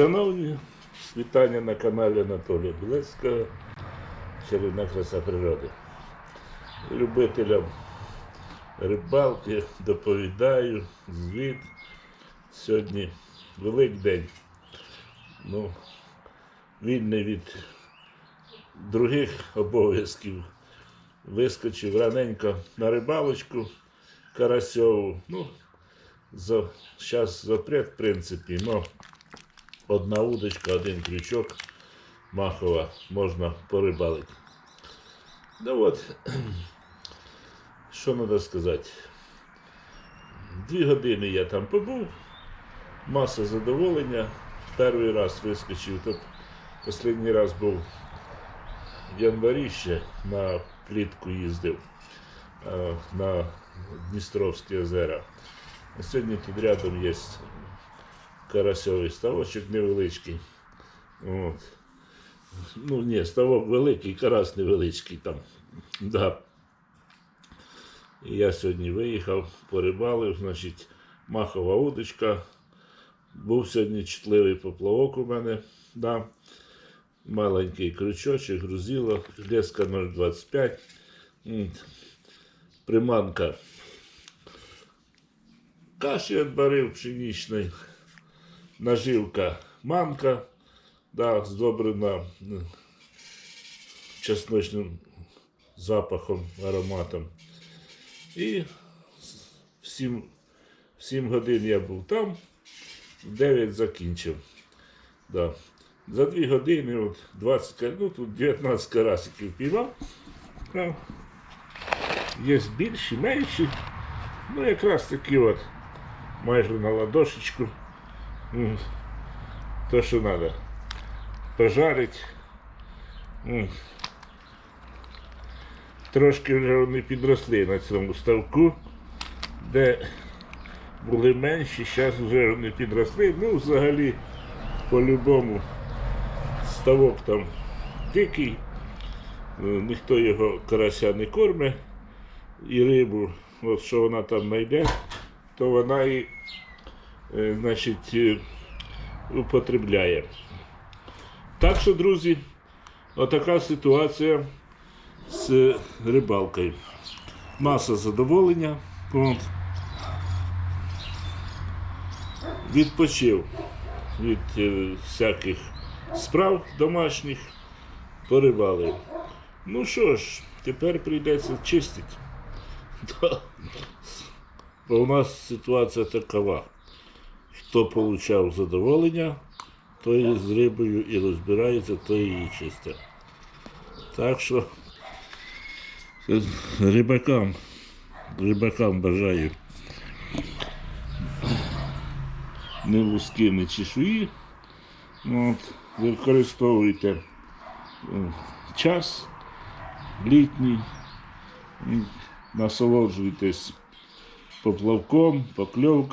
Шановні, вітання на каналі Анатолія Білецького, чарівна краса природи. Любителям рибалки доповідаю звіт. Сьогодні Великдень. Ну, вільний від других обов'язків. Вискочив раненько на рибалочку Карасьову. Ну, за, зараз запрет, в принципі, но одна удочка, один крючок махова, можна порибалити. Ну от, що треба сказати. Дві години я там побув, маса задоволення. Перший раз вискочив, тут останній раз був в январі ще на плітку їздив е, на Дністровські озера. А сьогодні тут рядом є карасьовий ставочок невеличкий. От. Ну, ні, ставок великий, карась невеличкий там. Да. Я сьогодні виїхав, порибалив, значить, махова удочка. Був сьогодні чутливий поплавок у мене. Да. Маленький крючочок, грузило, леска 0,25. Приманка. Каші відбарив пшеничний. Наживка манка, да, здобрена чесночним запахом, ароматом. І в 7, в 7 годин я був там, в 9 закінчив. Да. За 2 години от 20, ка- ну тут 19 карасиків піймав. Да. Є більші, менші. Ну якраз такі от майже на ладошечку. М, То, що треба. Пожарить. Трошки вже вони підросли на цьому ставку, де були менші, зараз вже вони підросли. Ну, взагалі, по-любому, ставок там дикий, е, ніхто його карася не корме і рибу, от що вона там знайде, то вона і значить, е, употребляє. Так що, друзі, отака ситуація з рибалкою. Маса задоволення. Відпочив від е, всяких справ домашніх, порибалив. Ну що ж, тепер прийдеться чистити. Бо у нас ситуація такова. Хто отримав задоволення, той з рибою і розбирається, той її чисте. Так що рибакам, рибакам бажаю не луски, не чешуї. От, використовуйте е, час літній, насолоджуйтесь поплавком, покльовком.